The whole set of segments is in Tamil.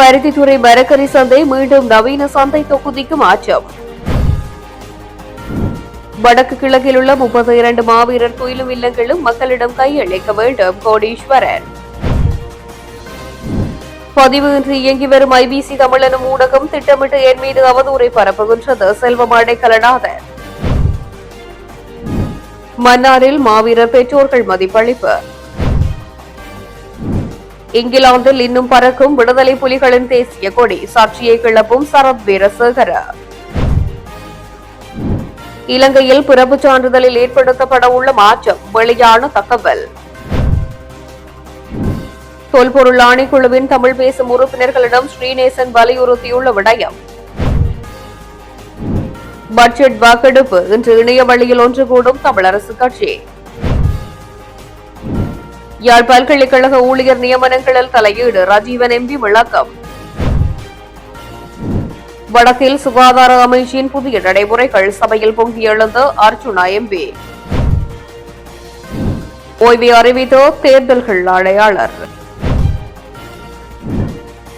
பருத்தித்துறை மரக்கறி சந்தை மீண்டும் நவீன சந்தை தொகுதிக்கு மாற்றம். வடக்கு கிழக்கில் உள்ள முப்பத்தி இரண்டு மாவீரர் கோயிலும் இல்லங்களும் மக்களிடம் கையளிக்க வேண்டும் கோடீஸ்வரர். பதிவு இன்றி இயங்கி வரும் ஐபிசி தமிழனும் ஊடகம் திட்டமிட்டு என் மீது அவதூறை பரப்புகின்றது செல்வம் அடைக்கலநாதன் மன்னாரில் மாவீரர் பெற்றோர்கள் மதிப்பளிப்பு. இங்கிலாந்தில் இன்னும் பறக்கும் விடுதலை புலிகளின் தேசிய கொடி சாட்சியை கிளப்பும் சரத் வீரசேகர. இலங்கையில் பிறப்பு சான்றிதழில் ஏற்படுத்தப்பட உள்ள மாற்றம் வெளியான தகவல். தொல்பொருள் ஆணைக்குழுவின் தமிழ் பேசும் உறுப்பினர்களிடம் ஸ்ரீநேசன் வலியுறுத்தியுள்ள விடயம். பட்ஜெட் வாக்கெடுப்பு இன்று இணைய வழியில் ஒன்று கூடும் தமிழரசு கட்சி. யாழ் பல்கலைக்கழக ஊழியர் நியமனங்களில் தலையீடு ராஜீவன் எம்பி விளக்கம். வடக்கில் சுகாதார அமைச்சின் புதிய நடைமுறைகள் சபையில் பொங்கி எழுந்த அர்ஜுனா எம்பி ஓய்வை அறிவித்தோ தேர்தல்கள் ஆணையாளர்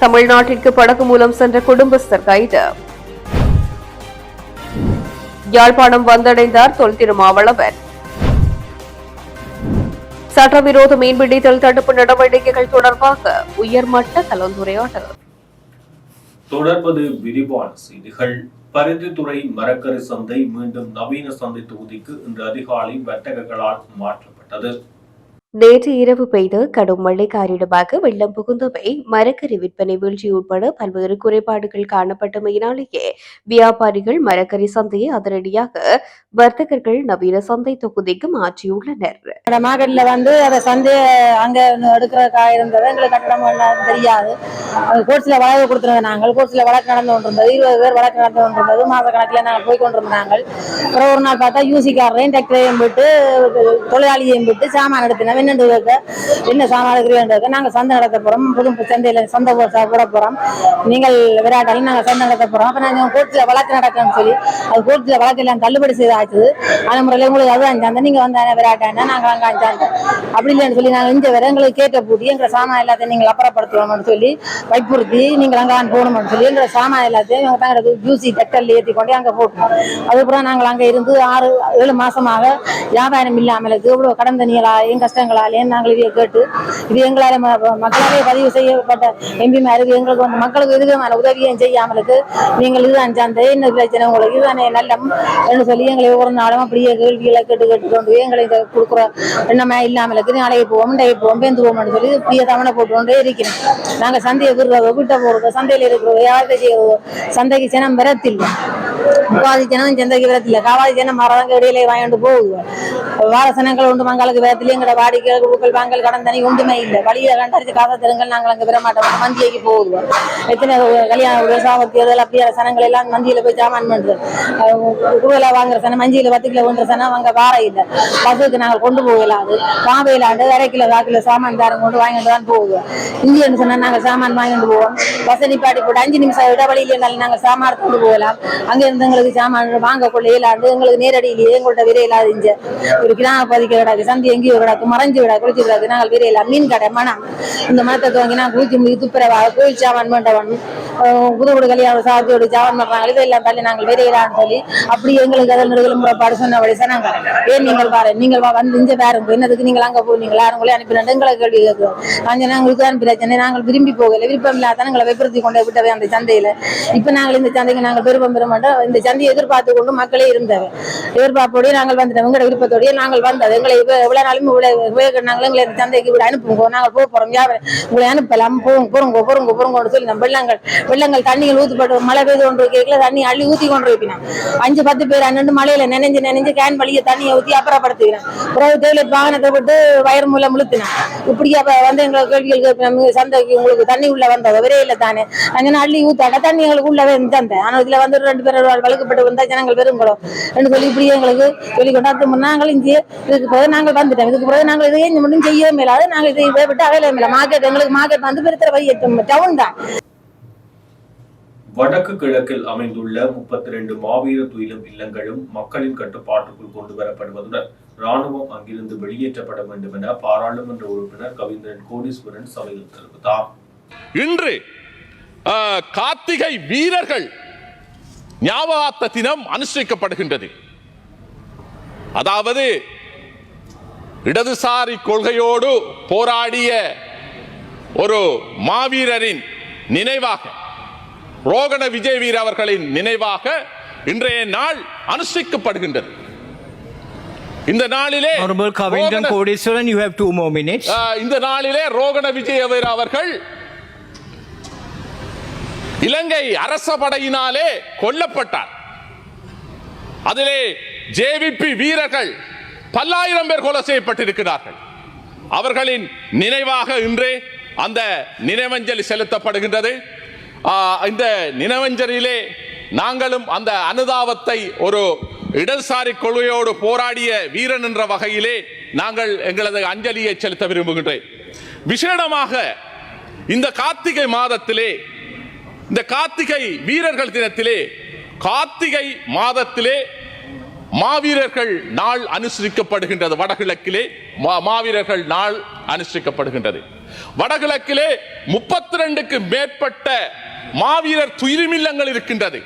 தமிழ்நாட்டிற்கு படகு மூலம் சென்ற குடும்பஸ்தர் கைது. யாழ்ப்பாணம் வந்தடைந்தார் தொல் திருமாவளவன். சட்டவிரோத மீன்பிடித்தல் தடுப்பு நடவடிக்கைகள் தொடர்பாக உயர்மட்ட கலந்துரையாடல். தொடர்பது விரிவான செய்திகள். பருத்தித்துறை மரக்கரு சந்தை மீண்டும் நவீன சந்தை தொகுதிக்கு இன்று அதிகாலை வர்த்தகர்களால் மாற்றப்பட்டது. நேற்று இரவு பெய்த கடும் மழை காரணமாக வெள்ளம் புகுந்தவை மரக்கறி விற்பனை வீழ்ச்சி உட்பட பல்வேறு குறைபாடுகள் காணப்பட்டமையினாலேயே வியாபாரிகள் மரக்கறி சந்தையை அதிரடியாக வர்த்தகர்கள் நவீன சந்தை தொகுதிக்கு மாற்றியுள்ளனர். மார்க்கெட்ல வந்து அந்த சந்தை அங்க எடுக்கிற காய் இருந்தது. எங்களுக்கு கட்டணம் தெரியாது. கோர்ட்ஸ்ல வழக்கு கொடுத்துருந்தோம் நாங்கள். கோர்ட்ஸ்ல வழக்கு நடந்து கொண்டிருந்தது. இருபது பேர் வழக்கு நடந்து கொண்டிருந்தது. மாத கணக்கில் நாங்கள் போய் கொண்டிருந்தாங்க அப்புறம் ஒரு நாள் பார்த்தா யூசிக்காரரையும் டெக்டரையும் விட்டு தொழிலாளியையும் விட்டு சாமான் எடுத்தினோம் என்னென்று என்ன சாமான் எடுக்கிறீங்க நாங்கள் சந்தை நடத்த போகிறோம் புது சந்தையில சந்தை போ- போட போறோம். நீங்கள் விராட்டாலும் நாங்கள் சந்தை நடத்த போகிறோம் அப்போ நாங்கள் கோர்ட்டில் வழக்கு நடக்கணும்னு சொல்லி அது கோர்ட்டில் வழக்கு எல்லாம் தள்ளுபடி செய்து ஆச்சுது. அந்த முறையில் உங்களுக்கு அதுதான் சந்தை. நீங்க வந்த விராட்டாண்டா நாங்கள் அங்கே அஞ்சாங்க அப்படி இல்லைன்னு சொல்லி நாங்கள் இந்த வர எங்களுக்கு கேட்ட பூட்டி எங்களை சாமான் எல்லாத்தையும் நீங்கள் அப்புறப்படுத்துவோம்னு சொல்லி வற்புறுத்தி நீங்கள் அங்கே போகணும்னு சொல்லி எங்களை சாமான் எல்லாத்தையும் எங்கள் தங்களுக்கு ஜூசி டெக்டர்ல ஏற்றி கொண்டு அங்கே போட்டோம். அதுக்கப்புறம் நாங்கள் அங்கே இருந்து ஆறு ஏழு மாசமாக வியாபாரம் இல்லாமலுக்கு இவ்வளோ கடன் கஷ்டங்கள் கஷ்டங்களாலையும் நாங்கள் இதை கேட்டு இது எங்களால் மக்களாலே பதிவு செய்யப்பட்ட எம்பிமாருக்கு எங்களுக்கு வந்து மக்களுக்கு இதுமான உதவியும் செய்யாமலுக்கு நீங்கள் இதுதான் சந்தை என்ன பிரச்சனை உங்களுக்கு இதுதானே நல்லம் என்று சொல்லி எங்களை ஒரு நாளும் அப்படியே கேள்விகளை கேட்டு கேட்டு கொண்டு எங்களை இதை கொடுக்குற எண்ணமே இல்லாமலுக்கு நாளைக்கு போவோம் இன்றைக்கு போவோம் பேந்து போவோம்னு சொல்லி இப்படியே தவணை போட்டு கொண்டே இருக்கிறோம். நாங்கள் சந்தையை விடுறதோ வீட்டை போடுறதோ சந்தையில் இருக்கிறதோ யார்கிட்ட செய்யறதோ சந்தைக்கு ஜனம் வரத்தில்லை. முக்காவாசி ஜனம் சந்தைக்கு வரத்தில்லை. காவாசி ஜனம் மரம் இடையிலே வாங்கிட்டு போகுது. வார சனங்கள் உண்டு மங்களுக்கு எங்களை வாடி வாடிக்கை குழுக்கள் வாங்கல் கடன் தனி ஒன்றுமே இல்லை. வழியில கண்டறிஞ்சு காசா தெருங்கள் நாங்கள் அங்கே பெறமாட்டோம் மந்தியைக்கு போகுவோம் எத்தனை கல்யாண சாமர்த்தியம் அப்படியே சனங்கள் எல்லாம் மந்தியில போய் சாமான் பண்ணுறது. குழுவில் வாங்குற சனம் மஞ்சியில் பத்து கிலோ ஒன்று சனம் அங்கே வார இல்லை. பசுக்கு நாங்கள் கொண்டு போகலாது. காவையிலாண்டு அரை கிலோ கால் கிலோ சாமான் தாரம் கொண்டு வாங்கிட்டு தான் போகுவோம் இந்தியன்னு சொன்னால் நாங்கள் சாமான் வாங்கிட்டு போவோம். பஸ் நிப்பாட்டி போட்டு அஞ்சு நிமிஷம் இடைவெளியில இருந்தாலும் நாங்கள் சாமான் கொண்டு போகலாம். அங்கே இருந்து எங்களுக்கு சாமான் வாங்க கொள்ள இயலாது எங்களுக்கு நேரடியிலேயே எங்கள்கிட்ட விரையிலாது இங்க ஒரு கிராம பதிக்க கிடக்கு சந்தி எங்கேயோ கிடக்கு மறைஞ்சு குளிஞ்சு விட குளிச்சு கிடக்கு நாங்கள் விரையிலாம் மீன் கடை மனம் இந்த மரத்தை துவங்கி நான் குளிச்சு முடிச்சு துப்புரவா கோயில் சாமான் வேண்டவன் புதுகுடு கல்யாணம் சாத்தியோடு ஜாவன் பண்றாங்க இதெல்லாம் தள்ளி நாங்கள் விரையிலான்னு சொல்லி அப்படி எங்களுக்கு அதில் நடுவில் முறைப்பாடு சொன்னபடி சொன்னாங்க. ஏன் நீங்கள் பாரு நீங்கள் வா- வந்து இங்கே பாருங்க என்னதுக்கு நீங்கள் அங்க போனீங்க யாருங்களே அனுப்பினாங்க எங்களை கேள்வி கேட்கும் அஞ்சு நாங்களுக்கு தான் பிரச்சனை நாங்கள் விரும்பி போகல. விருப்பம் இல்லாத எங்களை வெப்பருத்தி கொண்டு விட்டவை அந்த சந்தையில. இப்போ நாங்கள் இந்த சந்தைக்கு நாங்கள் விருப்பம் பெற மாட்டோம். இந்த சந்தையை எதிர்பார்த்து கொண்டு மக்களே இருந்தவை. எதிர்பார்ப்போடய நாங்கள் வந்துட்டோம். எங்களோட விருப்பத்தோடய நாங்கள் வந்தது எங்களை இப்ப நாளும் இவ்வளவு நாங்கள் எங்களை இந்த சந்தைக்கு விட அனுப்புங்க நாங்கள் போக போறோம் வியாபாரம் உங்களை அனுப்பலாம்? போங்க போறோங்க போறோங்க போறோங்கன்னு சொல்லி நம்ம வெள்ளங்கள் வெள்ளங்கள் தண்ணிகள் ஊத்துப்பட்டு மழை பெய்து கொண்டு கேட்கல தண்ணி அள்ளி ஊத்தி கொண்டு வைப்பினான் அஞ்சு பத்து பேர் அண்ணன் மழையில நினைஞ்சு நினைஞ்சு கேன் வழியை தண்ணியை ஊத்தி அப்புறப்படுத்திக்கிறேன். பிறகு தேயிலை வாகனத்தை விட்டு வயர் மூலம் முழுத்தினான். இப்படியா வந்து எங்களை கேள்விகள் கேட்பேன் சந்தைக்கு உங்களுக்கு தண்ணி உள்ள வந்தது? இல்லை தானே. அங்கே அள்ளி ஊத்தாட தண்ணி எங்களுக்கு உள்ளவே தந்தேன். ஆனால் இதுல வந்து ரெண்டு பேர் வழக்கப்பட்டு வந்தா ஜனங்கள் பெருங்குளம் ரெண்டு சொல்லி இப்படியே எங்களுக்கு சொல்லி கொண்டாந்து நாங்கள் இங்கே இதுக்கு பிறகு நாங்கள் வந்துட்டோம். இதுக்கு பிறகு நாங்கள் இதையே மட்டும் செய்யவே மேலாது நாங்கள் இதை இதை விட்டு அவையில மேல. மார்க்கெட் எங்களுக்கு மார்க்கெட் வந்து பெருத்திர வை டவுன் தான். வடக்கு கிழக்கில் அமைந்துள்ள முப்பத்தி ரெண்டு மாவீர துயிலும் இல்லங்களும் மக்களின் கட்டுப்பாட்டுக்குள் கொண்டு வரப்படுவதுடன் ராணுவம் அங்கிருந்து வெளியேற்றப்பட வேண்டும் என பாராளுமன்ற உறுப்பினர் கவிந்திரன் கோடீஸ்வரன் சபையில் தெரிவித்தார். இன்று கார்த்திகை வீரர்கள் ஞாபகார்த்த தினம் அனுஷ்டிக்கப்படுகின்றது. அதாவது இடதுசாரி கொள்கையோடு போராடிய ஒரு மாவீரரின் நினைவாக ரோகண விஜய் வீர அவர்களின் நினைவாக இன்றைய நாள் அனுஷ்டிக்கப்படுகின்றது இந்த நாளிலே have two more minutes. ஆஹ், இந்த நாளிலே ரோகண விஜயவீர அவர்கள் இலங்கை அரச படையினாலே கொல்லப்பட்டார் அதிலே ஜேவிபி வீரர்கள் பல்லாயிரம் பேர் கொலை செய்யப்பட்டிருக்கிறார்கள். அவர்களின் நினைவாக இன்றே அந்த நினைவஞ்சலி செலுத்தப்படுகின்றது. இந்த நினைவஞ்சலிலே நாங்களும் அந்த அனுதாபத்தை ஒரு இடதுசாரி கொள்கையோடு போராடிய வீரன் என்ற வகையிலே நாங்கள் எங்களது அஞ்சலியை செலுத்த விரும்புகின்றேன். விசேடமாக இந்த கார்த்திகை மாதத்திலே இந்த கார்த்திகை வீரர்கள் தினத்திலே கார்த்திகை மாதத்திலே மாவீரர்கள் நாள் அனுசரிக்கப்படுகின்றது. வடகிழக்கிலே மா- மாவீரர்கள் நாள் அனுசரிக்கப்படுகின்றது. வடகிழக்கிலே முப்பத்தி ரெண்டுக்கு மேற்பட்ட மாவீரர் துயிரிமில்லங்கள் இருக்கின்றது.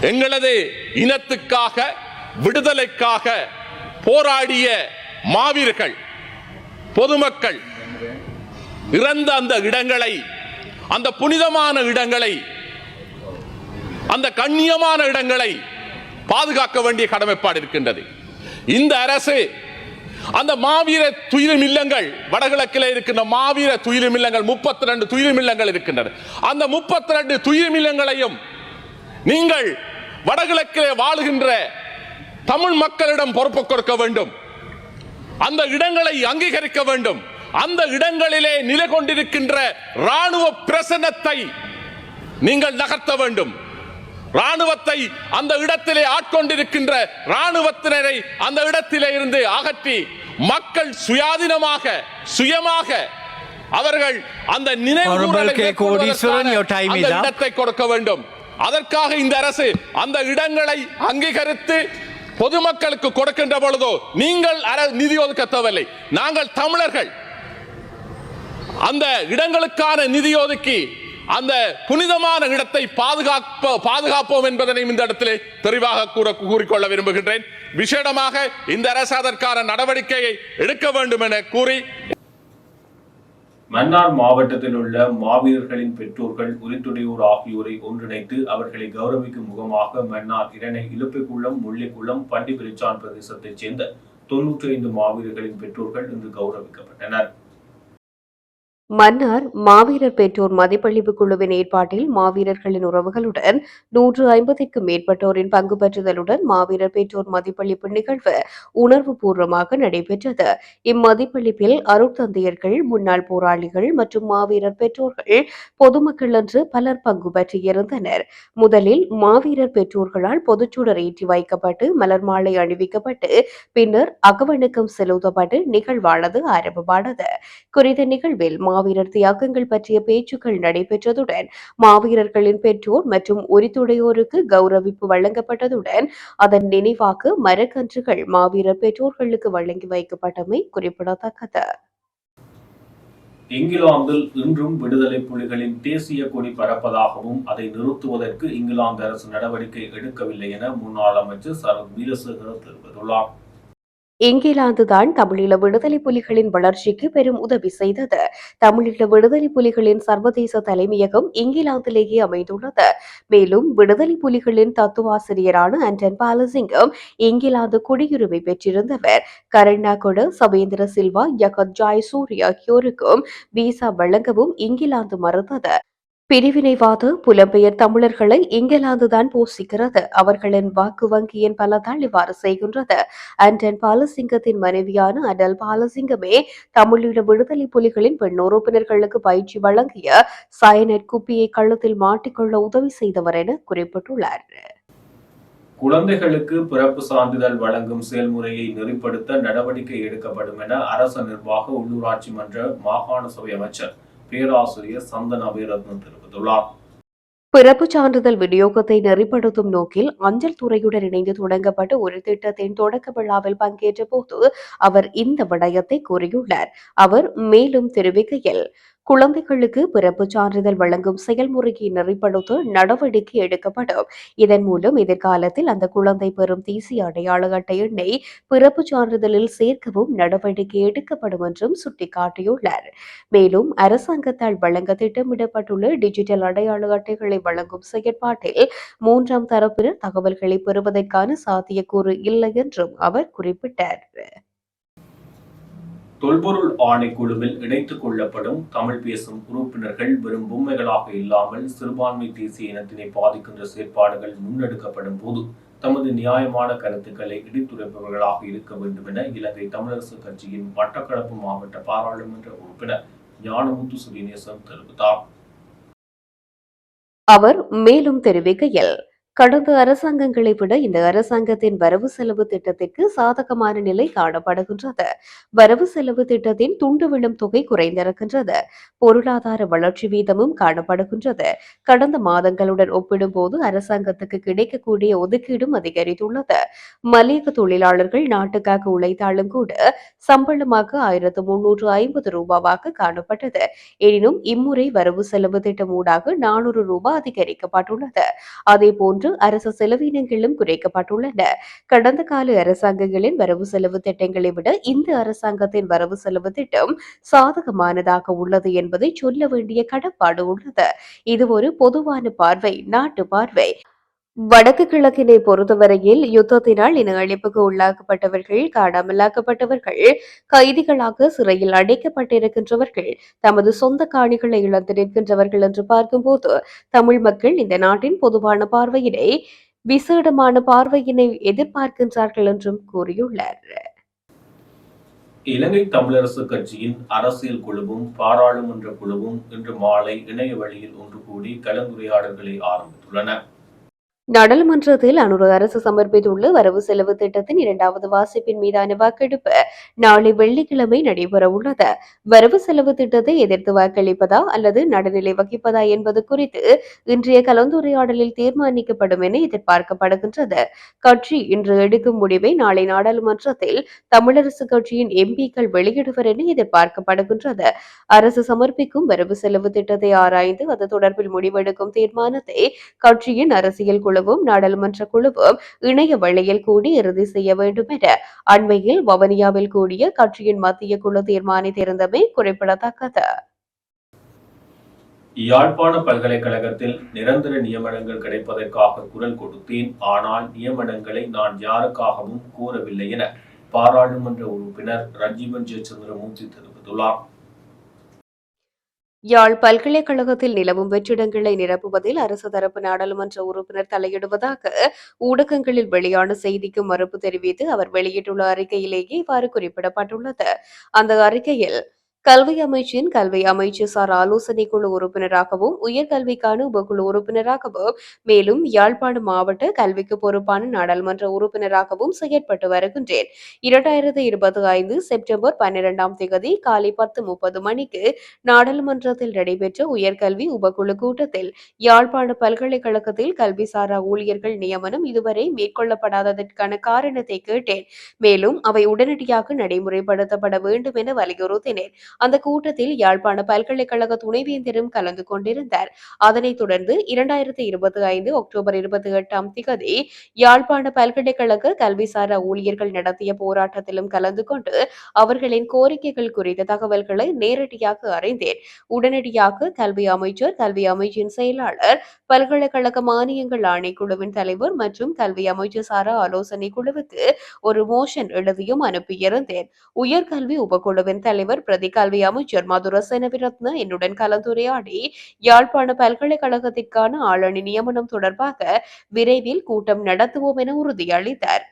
எங்களது இனத்துக்காக விடுதலைக்காக போராடிய மாவீரர்கள் பொதுமக்கள் இறந்த அந்த இடங்களை அந்த புனிதமான இடங்களை அந்த கண்ணியமான இடங்களை பாதுகாக்க வேண்டிய கடமைப்பாடு இருக்கின்றது. இந்த அரசு அந்த மாவீர துயிலும் இல்லங்கள் வடகிழக்கில் இருக்கின்ற மாவீர துயிலும் இல்லங்கள் முப்பத்தி ரெண்டு துயிலும் இல்லங்கள் இருக்கின்றன அந்த முப்பத்தி ரெண்டு துயிலும் இல்லங்களையும் நீங்கள் வடகிழக்கிலே வாழுகின்ற தமிழ் மக்களிடம் பொறுப்பு கொடுக்க வேண்டும். அந்த இடங்களை அங்கீகரிக்க வேண்டும். அந்த இடங்களிலே நிலை கொண்டிருக்கின்ற ராணுவ பிரசனத்தை நீங்கள் நகர்த்த வேண்டும். ராணுவத்தை அந்த இடத்திலே ஆட்கொண்டிருக்கின்ற ராணுவத்தினரை அந்த இடத்திலே இருந்து அகற்றி மக்கள் சுயாதீனமாக சுயமாக அவர்கள் அந்த. இடத்தை கொடுக்க வேண்டும். அதற்காக இந்த அரசு அந்த இடங்களை அங்கீகரித்து பொதுமக்களுக்கு கொடுக்கின்ற பொழுதோ நீங்கள் நிதி ஒதுக்க தேவையில்லை. நாங்கள் தமிழர்கள். அந்த இடங்களுக்கான நிதி ஒதுக்கி அந்த புனிதமான இடத்தை பாதுகாப்ப பாதுகாப்போம் என்பதனையும் இந்த இடத்திலே தெளிவாக கூற கூறிக்கொள்ள விரும்புகின்றேன். விசேடமாக இந்த அரசு அதற்கான நடவடிக்கையை எடுக்க வேண்டும் என கூறி மன்னார் மாவட்டத்தில் உள்ள மாவீரர்களின் பெற்றோர்கள் உரித்துடையோர் ஆகியோரை ஒன்றிணைத்து அவர்களை கௌரவிக்கும் முகமாக மன்னார் இரணை இலுப்பைக்குளம் முள்ளிக்குளம் பண்டிபிரிச்சான் பிரதேசத்தைச் சேர்ந்த தொன்னூற்றி ஐந்து மாவீரர்களின் பெற்றோர்கள் இன்று கௌரவிக்கப்பட்டனர். மன்னார் மாவீரர் பெற்றோர் மதிப்பளிப்பு குழுவின் ஏற்பாட்டில் மாவீரர்களின் உறவுகளுடன் நூற்று ஐம்பதிற்கும் மேற்பட்டோரின் பங்கு பெற்றுதலுடன் மாவீரர் பெற்றோர் மதிப்பளிப்பு நிகழ்வு உணர்வு பூர்வமாக நடைபெற்றது. இம்மதிப்பளிப்பில் அருட்தந்தையர்கள் முன்னாள் போராளிகள் மற்றும் மாவீரர் பெற்றோர்கள் பொதுமக்கள் என்று பலர் பங்கு பற்றியிருந்தனர் முதலில் மாவீரர் பெற்றோர்களால் பொதுச்சுடர் ஏற்றி வைக்கப்பட்டு மலர் மாலை அணிவிக்கப்பட்டு பின்னர் அகவணக்கம் செலுத்தப்பட்டு நிகழ்வானது ஆரம்பமானது. குறித்த நிகழ்வில் மாவீரர் தியாகங்கள் பற்றிய பேச்சுக்கள் நடைபெற்றதுடன் மாவீரர்களின் பெற்றோர் மற்றும் உரித்துடையோருக்கு கௌரவிப்பு வழங்கப்பட்டதுடன் அதன் நினைவாக மரக்கன்றுகள் மாவீரர் பெற்றோர்களுக்கு வழங்கி வைக்கப்பட்டமை குறிப்பிடத்தக்கது. இங்கிலாந்தில் இன்றும் விடுதலை புலிகளின் தேசிய கொடி பறப்பதாகவும் அதை நிறுத்துவதற்கு இங்கிலாந்து அரசு நடவடிக்கை எடுக்கவில்லை என முன்னாள் அமைச்சர் சரத் வீரசேகர தெரிவித்துள்ளார். இங்கிலாந்துதான் தமிழீழ விடுதலை புலிகளின் வளர்ச்சிக்கு பெரும் உதவி செய்தது. தமிழீழ விடுதலை புலிகளின் சர்வதேச தலைமையகம் இங்கிலாந்திலேயே அமைந்துள்ளது. மேலும் விடுதலை புலிகளின் தத்துவாசிரியரான அண்டன் பாலசிங்கம் இங்கிலாந்து குடியுரிமை பெற்றிருந்தவர். கருணாகொட சபேந்திர சில்வா யகத் ஜாய் சூரிய ஆகியோருக்கும் விசா வழங்கவும் இங்கிலாந்து மறுத்தது. பிரிவினைவாத புலம்பெயர் தமிழர்களை இங்கிலாந்துதான் போஷிக்கிறது அவர்களின் வாக்கு வங்கியின் பலத்தால் இவ்வாறு செய்கின்றது. அண்டன் பாலசிங்கத்தின் மனைவியான அடல் பாலசிங்கமே தமிழீழ விடுதலை புலிகளின் பெண் உறுப்பினர்களுக்கு பயிற்சி வழங்கிய சயனைட் குப்பியை கழுத்தில் மாட்டிக்கொள்ள உதவி செய்தவர் என குறிப்பிட்டுள்ளார். குழந்தைகளுக்கு பிறப்பு சான்றிதழ் வழங்கும் செயல்முறையை நெறிப்படுத்த நடவடிக்கை எடுக்கப்படும் என அரசு நிர்வாக உள்ளூராட்சி மன்ற மாகாண சபை அமைச்சர் பேராசிரியர் சந்தன அபிரத்னம் தெரிவித்தார். தெரிவித்துள்ளார் பிறப்பு சான்றிதழ் விநியோகத்தை நெறிப்படுத்தும் நோக்கில் அஞ்சல் துறையுடன் இணைந்து தொடங்கப்பட்ட ஒரு திட்டத்தின் தொடக்க விழாவில் பங்கேற்ற போது அவர் இந்த விடயத்தை கூறியுள்ளார். அவர் மேலும் தெரிவிக்கையில் குழந்தைகளுக்கு பிறப்பு சான்றிதழ் வழங்கும் செயல்முறையை நெறிப்படுத்த நடவடிக்கை எடுக்கப்படும். இதன் மூலம் எதிர்காலத்தில் அந்த குழந்தை பெறும் தேசிய அடையாள அட்டை எண்ணை பிறப்பு சான்றிதழில் சேர்க்கவும் நடவடிக்கை எடுக்கப்படும் என்றும் சுட்டிக்காட்டியுள்ளார். மேலும் அரசாங்கத்தால் வழங்க திட்டமிடப்பட்டுள்ள டிஜிட்டல் அடையாள அட்டைகளை வழங்கும் செயற்பாட்டில் மூன்றாம் தரப்பினர் தகவல்களை பெறுவதற்கான சாத்தியக்கூறு இல்லை என்றும் அவர் குறிப்பிட்டார். தொல்பொருள் ஆணைக்குழுவில் இணைத்துக் கொள்ளப்படும் தமிழ் பேசும் உறுப்பினர்கள் வெறும் பொம்மைகளாக இல்லாமல் சிறுபான்மை தேசிய இனத்தினை பாதிக்கின்ற செயற்பாடுகள் முன்னெடுக்கப்படும் போது தமது நியாயமான கருத்துக்களை இடித்துரைப்பவர்களாக இருக்க வேண்டும் என இலங்கை தமிழரசு கட்சியின் மட்டக்களப்பு மாவட்ட பாராளுமன்ற உறுப்பினர் ஞானமுத்து சுரீநேசன் தெரிவித்தார். அவர் மேலும் தெரிவிக்கையில் கடந்த அரசாங்கங்களை விட இந்த அரசாங்கத்தின் வரவு செலவு திட்டத்திற்கு சாதகமான நிலை காணப்படுகின்றது. வரவு செலவு திட்டத்தின் துண்டு விழும் தொகை குறைந்திருக்கின்றது. பொருளாதார வளர்ச்சி வீதமும் காணப்படுகின்றது. கடந்த மாதங்களுடன் ஒப்பிடும்போது அரசாங்கத்துக்கு கிடைக்கக்கூடிய ஒதுக்கீடும் அதிகரித்துள்ளது. மலையக தொழிலாளர்கள் நாட்டுக்காக உழைத்தாலும் கூட சம்பளமாக ஆயிரத்து முன்னூற்று ஐம்பது ரூபாவாக காணப்பட்டது. எனினும் இம்முறை வரவு செலவு திட்டம் ஊடாக நானூறு ரூபாய் அதிகரிக்கப்பட்டுள்ளது. அதே போன்று அரசு செலவினங்களும் குறைக்கப்பட்டுள்ளன. கடந்த கால அரசாங்கங்களின் வரவு செலவு திட்டங்களை விட இந்த அரசாங்கத்தின் வரவு செலவு திட்டம் சாதகமானதாக உள்ளது என்பதை சொல்ல வேண்டிய கடப்பாடு உள்ளது. இது ஒரு பொதுவான பார்வை நாட்டு பார்வை. வடக்கு கிழக்கினை பொறுத்தவரையில் யுத்தத்தினால் இன அழிப்புக்கு உள்ளாக்கப்பட்டவர்கள் காணாமலாக்கப்பட்டவர்கள் கைதிகளாக சிறையில் அடைக்கப்பட்டிருக்கின்றவர்கள் தமது சொந்த காணிகளை இழந்து நிற்கின்றவர்கள் என்று பார்க்கும்போது தமிழ் மக்கள் இந்த நாட்டின் பொதுவான பார்வையினை விசேடமான பார்வையினை எதிர்பார்க்கின்றார்கள் என்றும் கூறியுள்ளார். இலங்கை தமிழரசு கட்சியின் அரசியல் குழுவும் பாராளுமன்ற குழுவும் இன்று மாலை இணைய வழியில் ஒன்று கூடி கலந்துரையாடல்களை ஆரம்பித்துள்ளன. நாடாளுமன்றத்தில் அனுர அரசு சமர்ப்பித்துள்ள வரவு செலவு திட்டத்தின் இரண்டாவது வாசிப்பின் மீதான வாக்கெடுப்பு நாளை வெள்ளிக்கிழமை நடைபெற உள்ளது. வரவு செலவு திட்டத்தை எதிர்த்து வாக்களிப்பதா அல்லது நடுநிலை வகிப்பதா என்பது குறித்து இன்றைய கலந்துரையாடலில் தீர்மானிக்கப்படும் என எதிர்பார்க்கப்படுகின்றது. கட்சி இன்று எடுக்கும் முடிவை நாளை நாடாளுமன்றத்தில் தமிழரசு கட்சியின் எம்பிக்கள் வெளியிடுவர் என எதிர்பார்க்கப்படுகின்றது. அரசு சமர்ப்பிக்கும் வரவு செலவு திட்டத்தை ஆராய்ந்து அது தொடர்பில் முடிவெடுக்கும் தீர்மானத்தை கட்சியின் அரசியல் குழு குழுவும் நாடாளுமன்ற குழுவும் இணைய வழியில் கூடி இறுதி செய்ய வேண்டும் என அண்மையில் வவனியாவில் கூடிய கட்சியின் மத்திய குழு தீர்மானித்திருந்தமை குறிப்பிடத்தக்கது. யாழ்ப்பாண பல்கலைக்கழகத்தில் நிரந்தர நியமனங்கள் கிடைப்பதற்காக குரல் கொடுத்தேன். ஆனால் நியமனங்களை நான் யாருக்காகவும் கூறவில்லை என பாராளுமன்ற உறுப்பினர் ரஜீவன் ஜெயச்சந்திரமூர்த்தி தெரிவித்துள்ளார். யாழ் பல்கலைக்கழகத்தில் நிலவும் வெற்றிடங்களை நிரப்புவதில் அரசு தரப்பு நாடாளுமன்ற உறுப்பினர் தலையிடுவதாக ஊடகங்களில் வெளியான செய்திக்கு மறுப்பு தெரிவித்து அவர் வெளியிட்டுள்ள அறிக்கையிலேயே இவ்வாறு குறிப்பிடப்பட்டுள்ளது. அந்த அறிக்கையில் கல்வி அமைச்சின் கல்வி அமைச்சு சார் ஆலோசனை குழு உறுப்பினராகவும் உயர்கல்விக்கான உபக்குழு உறுப்பினராகவும் மேலும் யாழ்ப்பாணம் மாவட்ட கல்விக்கு பொறுப்பான நாடாளுமன்ற உறுப்பினராகவும் செயற்பட்டு வருகின்றேன். இரண்டாயிரத்தி இருபத்தி ஐந்து செப்டம்பர் பன்னிரெண்டாம் தேதி காலை பத்து முப்பது மணிக்கு நாடாளுமன்றத்தில் நடைபெற்ற உயர்கல்வி உபகுழு கூட்டத்தில் யாழ்ப்பாண பல்கலைக்கழகத்தில் கல்விசாரா ஊழியர்கள் நியமனம் இதுவரை மேற்கொள்ளப்படாததற்கான காரணத்தை கேட்டேன். மேலும் அவை உடனடியாக நடைமுறைப்படுத்தப்பட வேண்டும் என வலியுறுத்தினேன். அந்த கூட்டத்தில் யாழ்ப்பாண பல்கலைக்கழக துணைவேந்தரும் கலந்து கொண்டிருந்தார். அதனைத் தொடர்ந்து இரண்டாயிரத்தி இருபத்தி ஐந்து அக்டோபர் இருபத்தி எட்டாம் திகதி யாழ்ப்பாண பல்கலைக்கழக கல்விசாரா ஊழியர்கள் நடத்திய போராட்டத்திலும் கலந்து கொண்டு அவர்களின் கோரிக்கைகள் குறித்த தகவல்களை நேரடியாக அறிந்தேன். உடனடியாக கல்வி அமைச்சர் கல்வி அமைச்சின் செயலாளர் பல்கலைக்கழக மானியங்கள் ஆணைக்குழுவின் தலைவர் மற்றும் கல்வி அமைச்சர் சாரா ஆலோசனை குழுவுக்கு ஒரு மோஷன் எழுதியும் அனுப்பியிருந்தேன். உயர்கல்வி உபகுழுவின் தலைவர் பிரதிகா கல்வி அமைச்சர் மதுர விரத்ன என்னுடன் கலந்துரையாடி யாழ்ப்பாண பல்கலைக்கழகத்திற்கான ஆளணி நியமனம் தொடர்பாக விரைவில் கூட்டம் நடத்துவோம் என உறுதியளித்தார்.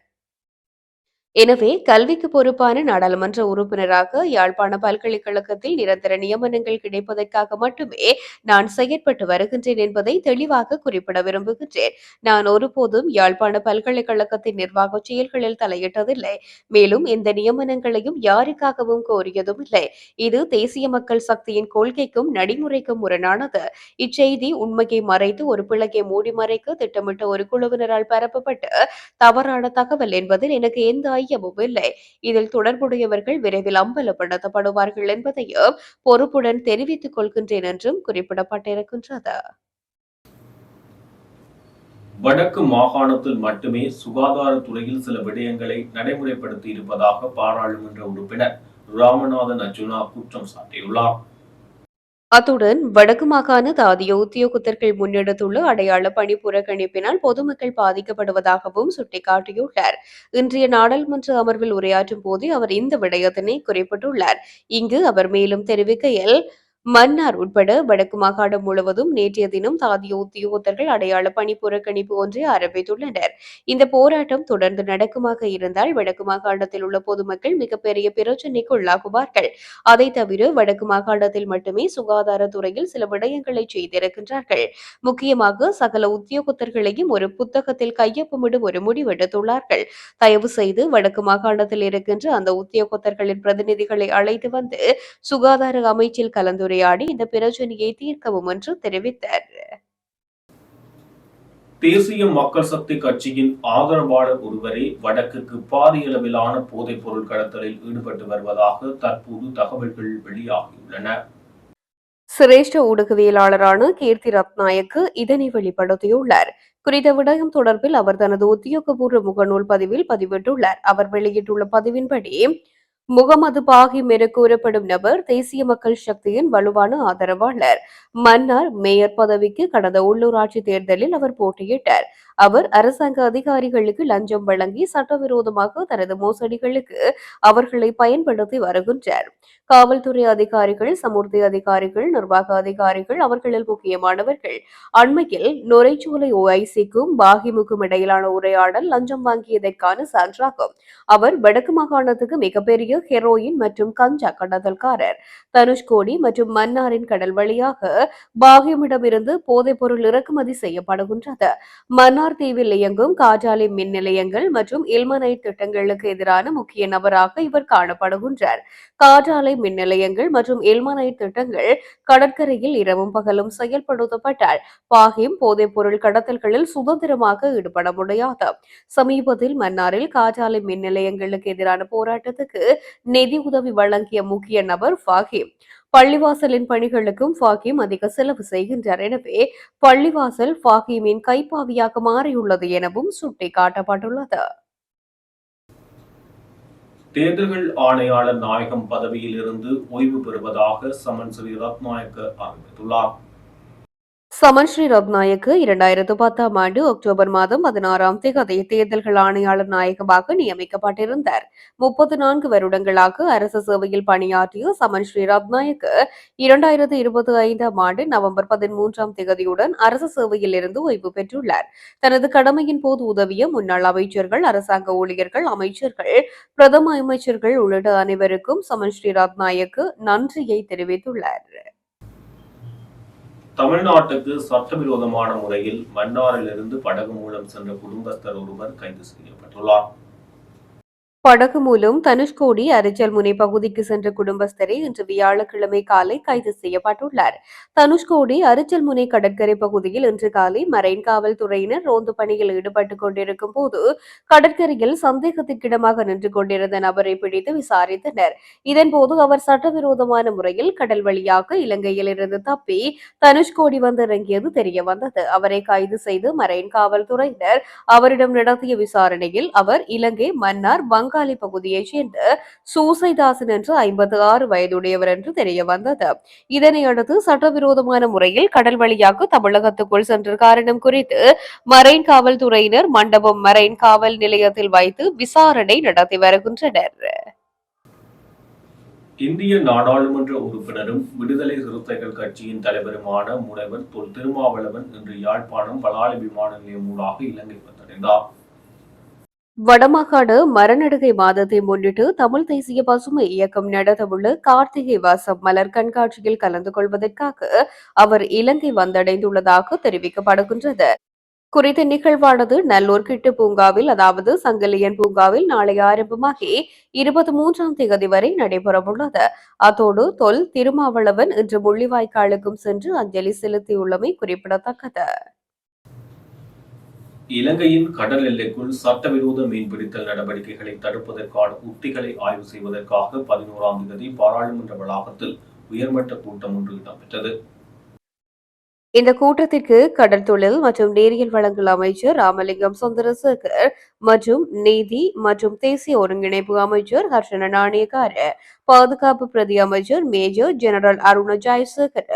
எனவே கல்விக்கு பொறுப்பான நாடாளுமன்ற உறுப்பினராக யாழ்ப்பாண பல்கலைக்கழகத்தில் நிரந்தர நியமனங்கள் கிடைப்பதற்காக மட்டுமே நான் செயற்பட்டு வருகின்றேன் என்பதை தெளிவாக குறிப்பிட விரும்புகின்றேன். நான் ஒருபோதும் யாழ்ப்பாண பல்கலைக்கழகத்தின் நிர்வாக செயல்களில் தலையிட்டதில்லை. மேலும் இந்த நியமனங்களையும் யாருக்காகவும் கோரியதும் இல்லை. இது தேசிய மக்கள் சக்தியின் கொள்கைக்கும் நடைமுறைக்கும் முரணானது. இச்செய்தி உண்மையை மறைத்து ஒரு பிள்ளையை மூடி மறைக்க திட்டமிட்ட ஒரு குழுவினரால் பரப்பப்பட்டு தவறான தகவல் என்பதில் எனக்கு எந்த ஐயமும் இல்லை. இதில் தொடர்புடையவர்கள் விரைவில் அம்பலப்படுத்தப்படுவார்கள் என்பதையும் பொறுப்புடன் தெரிவித்துக் கொள்கின்றேன் என்றும் குறிப்பிடப்பட்டிருக்கின்றது. வடக்கு மாகாணத்தில் மட்டுமே சுகாதாரத்துறையில் சில விடயங்களை நடைமுறைப்படுத்தி இருப்பதாக பாராளுமன்ற உறுப்பினர் ராமநாதன் அர்ஜுனா குற்றம் சாட்டியுள்ளார். அத்துடன் வடக்கு மாகாண தாதிய உத்தியோகத்தர்கள் முன்னெடுத்துள்ள அடையாள பணி புறக்கணிப்பினால் பொதுமக்கள் பாதிக்கப்படுவதாகவும் சுட்டிக்காட்டியுள்ளார். இன்றைய நாடாளுமன்ற அமர்வில் உரையாற்றும் போது அவர் இந்த விடயத்தினை குறிப்பிட்டுள்ளார். இங்கு அவர் மேலும் தெரிவிக்கையில் மன்னார் உட்பட வடக்கு மாகாணம் முழுவதும் நேற்றைய தினம் தாதிய உத்தியோகத்தர்கள் அடையாள பணி புறக்கணிப்பு ஒன்றை ஆரம்பித்துள்ளனர். இந்த போராட்டம் தொடர்ந்து நடக்குமாக இருந்தால் வடக்கு மாகாணத்தில் உள்ள பொதுமக்கள் மிகப்பெரிய பிரச்சினைக்கு உள்ளாகுவார்கள். அதை தவிர வடக்கு மாகாணத்தில் மட்டுமே சுகாதாரத்துறையில் சில விடயங்களை செய்திருக்கின்றார்கள். முக்கியமாக சகல உத்தியோகத்தர்களையும் ஒரு புத்தகத்தில் கையொப்பமிடும் ஒரு முடிவெடுத்துள்ளார்கள் தயவு செய்து வடக்கு மாகாணத்தில் இருக்கின்ற அந்த உத்தியோகத்தர்களின் பிரதிநிதிகளை அழைத்து வந்து சுகாதார அமைச்சில் கலந்துரை கலந்துரையாடி இந்த பிரச்சனையை தீர்க்கவும் என்று தெரிவித்தார். தேசிய மக்கள் சக்தி கட்சியின் ஆதரவாளர் ஒருவரே வடக்குக்கு பாரியளவிலான போதைப் பொருள் கடத்தலில் ஈடுபட்டு வருவதாக தற்போது தகவல்கள் வெளியாகியுள்ளன. சிரேஷ்ட ஊடகவியலாளரான கீர்த்தி ரத்நாயக்கு இதனை வெளிப்படுத்தியுள்ளார். குறித்த விடயம் தொடர்பில் அவர் தனது உத்தியோகபூர்வ முகநூல் பதிவில் பதிவிட்டுள்ளார். அவர் வெளியிட்டுள்ள பதிவின்படி முகமது பாகிம் என கூறப்படும் நபர் தேசிய மக்கள் சக்தியின் வலுவான ஆதரவாளர். மன்னார் மேயர் பதவிக்கு கடந்த உள்ளூராட்சி தேர்தலில் அவர் போட்டியிட்டார். அவர் அரசாங்க அதிகாரிகளுக்கு லஞ்சம் வழங்கி சட்டவிரோதமாக தனது மோசடிகளுக்கு அவர்களை பயன்படுத்தி வருகின்றார். காவல்துறை அதிகாரிகள் சமுர்த்தி அதிகாரிகள் நிர்வாக அதிகாரிகள் அவர்களில் முக்கியமானவர்கள். அண்மையில் நுரைச்சோலை ஓஐசிக்கும் பாகிமுக்கும் இடையிலான உரையாடல் லஞ்சம் வாங்கியதற்கான சான்றாகும். அவர் வடக்கு மாகாணத்துக்கு மிகப்பெரிய ஹெரோயின் மற்றும் கஞ்சா கடத்தல்காரர். தனுஷ்கோடி மற்றும் மன்னாரின் கடல் வழியாக பாகியமிடமிருந்து போதைப்பொருள் இறக்குமதி செய்யப்படுகின்றது. மன்னார் தீவில் இயங்கும் காற்றாலை மின் நிலையங்கள் மற்றும் இல்மனை திட்டங்களுக்கு எதிரான முக்கிய நபராக இவர் காணப்படுகின்றார். காற்றாலை மின் நிலையங்கள் மற்றும் இல்மனை திட்டங்கள் கடற்கரையில் இரவும் பகலும் செயல்படுத்தப்பட்டால் பாகிம் போதைப்பொருள் கடத்தல்களில் சுதந்திரமாக ஈடுபட முடியாது. சமீபத்தில் மன்னாரில் காற்றாலை மின் நிலையங்களுக்கு எதிரான போராட்டத்துக்கு நிதி உதவி வழங்கிய முக்கிய நபர் ஃபாகிம் பள்ளிவாசலின் பணிகளுக்கும் ஃபாகிம் அதிக செலவு செய்கின்றார். எனவே பள்ளிவாசல் ஃபாகிமின் கைப்பாவியாக மாறியுள்ளது எனவும் சுட்டிக்காட்டப்பட்டுள்ளது. தேர்தல்கள் ஆணையாளர் நாயகம் பதவியில் இருந்து ஓய்வு பெறுவதாக சமன் ஸ்ரீ ரத்நாயக்க அறிவித்துள்ளார். சமன் ஸ்ரீ ரத்நாயக்கு இரண்டாயிரத்து பத்தாம் ஆண்டு அக்டோபர் மாதம் பதினாறாம் தேதி தேர்தல்கள் ஆணையாளர் நாயகமாக நியமிக்கப்பட்டிருந்தார். முப்பத்தி நான்கு வருடங்களாக அரசு சேவையில் பணியாற்றிய சமன் ஸ்ரீ ரத்நாயக்கு இரண்டாயிரத்து இருபத்தி ஐந்தாம் ஆண்டு நவம்பர் பதிமூன்றாம் தேதியுடன் அரசு சேவையில் இருந்து ஓய்வு பெற்றுள்ளார். தனது கடமையின் போது உதவிய முன்னாள் அமைச்சர்கள் அரசாங்க ஊழியர்கள் அமைச்சர்கள் பிரதம அமைச்சர்கள் உள்ளிட்ட அனைவருக்கும் சமன் ஸ்ரீ ரத்நாயக்கு நன்றியை தெரிவித்துள்ளார். தமிழ்நாட்டுக்கு சட்டவிரோதமான முறையில் மன்னாரிலிருந்து படகு மூலம் சென்ற குடும்பஸ்தர் ஒருவர் கைது செய்யப்பட்டுள்ளார். படகு மூலம் தனுஷ்கோடி அரிச்சல் முனை பகுதிக்கு சென்ற குடும்பஸ்தரை இன்று வியாழக்கிழமை காலை கைது செய்யப்பட்டுள்ளார். தனுஷ்கோடி அரிச்சல் முனை கடற்கரை பகுதியில் இன்று காலை மரைன் காவல்துறையினர் ரோந்து பணியில் ஈடுபட்டுக் கொண்டிருக்கும் போது கடற்கரையில் சந்தேகத்திற்கிடமாக நின்று கொண்டிருந்த நபரை பிடித்து விசாரித்தனர். இதன்போது அவர் சட்டவிரோதமான முறையில் கடல் வழியாக இலங்கையில் இருந்து தப்பி தனுஷ்கோடி வந்திறங்கியது தெரிய வந்தது. அவரை கைது செய்து மரைன் காவல்துறையினர் அவரிடம் நடத்திய விசாரணையில் அவர் இலங்கை மன்னார் பங்காளி பகுதியைச் சேர்ந்த சூசைதாசன் என்று ஐம்பத்தி ஆறு வயதுடையவர் என்று தெரிய வந்தது. இதனையடுத்து சட்டவிரோதமான முறையில் கடல் வழியாக தமிழகத்துக்குள் சென்ற காரணம் குறித்து மரைன் காவல்துறையினர் மண்டபம் மரைன் காவல் நிலையத்தில் வைத்து விசாரணை நடத்தி வருகின்றனர். இந்திய நாடாளுமன்ற உறுப்பினரும் விடுதலை சிறுத்தைகள் கட்சியின் தலைவருமான முனைவர் தொல் திருமாவளவன் இன்று யாழ்ப்பாணம் பலாலி விமான நிலையம் ஊடாக இலங்கை வந்தடைந்தார். வடமாகாண மரநடுகை மாதத்தை முன்னிட்டு தமிழ் தேசிய பசுமை இயக்கம் நடத்தவுள்ள கார்த்திகை வாசம் மலர் கண்காட்சியில் கலந்து கொள்வதற்காக அவர் இலங்கை வந்தடைந்துள்ளதாக தெரிவிக்கப்படுகின்றது. குறித்த நிகழ்வானது நல்லூர் கிட்டு பூங்காவில் அதாவது சங்கிலியன் பூங்காவில் நாளை ஆரம்பமாகி இருபத்தி மூன்றாம் தேதி வரை நடைபெறவுள்ளது. அத்தோடு தொல் திருமாவளவன் இன்று முள்ளிவாய்க்காலுக்கும் சென்று அஞ்சலி செலுத்தியுள்ளமை குறிப்பிடத்தக்கது. இலங்கையின் கடல் எல்லைக்குள் சட்டவிரோத மீன்பிடித்தல் நடவடிக்கைகளை தடுப்பதற்கான உத்திகளை ஆய்வு செய்வதற்காக பதினோராம் தேதி பாராளுமன்ற வளாகத்தில் உயர்மட்ட கூட்டம் ஒன்று இடம்பெற்றது. இந்த கூட்டத்திற்கு கடல் தொழில் மற்றும் நேரியல் வளங்கள் அமைச்சர் ராமலிங்கம் சுந்தரசேகர் மற்றும் நீதி மற்றும் தேசிய ஒருங்கிணைப்பு அமைச்சர் ஹர்ஷன நாணயக்கார பாதுகாப்பு பிரதி அமைச்சர் மேஜர் ஜெனரல் அருண ஜெயசேகர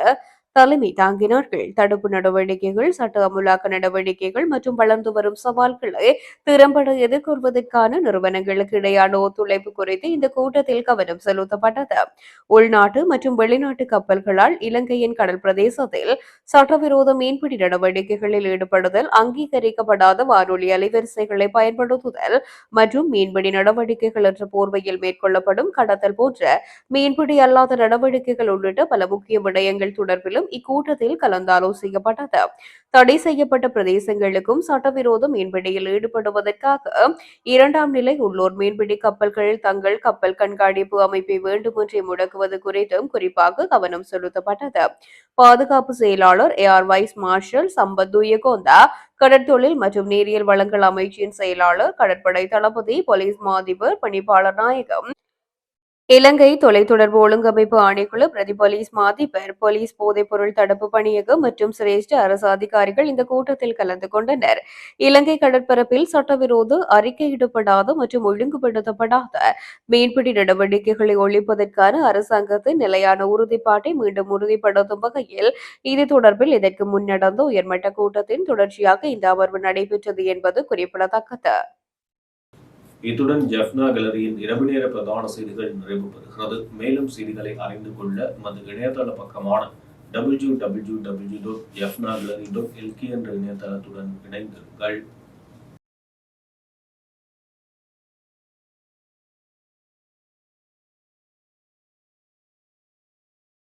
தலைமை தாங்கினார்கள். தடுப்பு நடவடிக்கைகள் சட்ட அமுலாக்க நடவடிக்கைகள் மற்றும் வளர்ந்து வரும் சவால்களை திறம்பட எதிர்கொள்வதற்கான நிறுவனங்களுக்கு இடையான ஒத்துழைப்பு குறித்து இந்த கூட்டத்தில் கவனம் செலுத்தப்பட்டது. உள்நாட்டு மற்றும் வெளிநாட்டு கப்பல்களால் இலங்கையின் கடல் பிரதேசத்தில் சட்டவிரோத மீன்பிடி நடவடிக்கைகளில் ஈடுபடுதல் அங்கீகரிக்கப்படாத வானொலி அலைவரிசைகளை பயன்படுத்துதல் மற்றும் மீன்பிடி நடவடிக்கைகள் என்ற போர்வையில் மேற்கொள்ளப்படும் கடத்தல் போன்ற மீன்பிடி அல்லாத நடவடிக்கைகள் உள்ளிட்ட பல முக்கிய விடயங்கள் தொடர்பிலும் இக்கூட்டத்தில் கலந்தாலோசிக்கப்பட்டது. தடை செய்யப்பட்ட பிரதேசங்களுக்கும் சட்டவிரோத மீன்பிடியில் ஈடுபடுவதற்காக இரண்டாம் நிலை உள்ளூர் மீன்பிடி கப்பல்கள் தங்கள் கப்பல் கண்காணிப்பு அமைப்பை வேண்டுமென்றே முடக்குவது குறித்தும் குறிப்பாக கவனம் செலுத்தப்பட்டது. பாதுகாப்பு செயலாளர் air vice marshal Sampath Thuyacontha கடற்தொழில் மற்றும் நீரியல் வளங்கள் அமைச்சின் செயலாளர் கடற்படை தளபதி போலீஸ் மாதிபர் பணிப்பாளர் நாயகம் இலங்கை தொலைத்தொடர்பு ஒழுங்கமைப்பு ஆணைக்குழு பிரதி போலீஸ் மாதிபர் போலீஸ் போதைப்பொருள் தடுப்பு பணியகம் மற்றும் சிரேஷ்ட அரசு அதிகாரிகள் இந்த கூட்டத்தில் கலந்து கொண்டனர். இலங்கை கடற்பரப்பில் சட்டவிரோத அறிக்கையிடப்படாத மற்றும் ஒழுங்குபடுத்தப்படாத மீன்பிடி நடவடிக்கைகளை ஒழிப்பதற்கான அரசாங்கத்தின் நிலையான உறுதிப்பாட்டை மீண்டும் உறுதிப்படுத்தும் வகையில் இது தொடர்பில் இதற்கு முன் நடந்த உயர்மட்ட கூட்டத்தின் தொடர்ச்சியாக இந்த அமர்வு நடைபெற்றது என்பது குறிப்பிடத்தக்கது. இத்துடன் ஜெஃப்னா கேலரியின் இரவு நேர பிரதான செய்திகள் நிறைவு பெறுகிறது மேலும் செய்திகளை அறிந்து கொள்ள நமது இணையதள பக்கமான W W W dot Jaffna gallery dot LK என்ற இணையதளத்துடன் இணைந்திருங்கள்.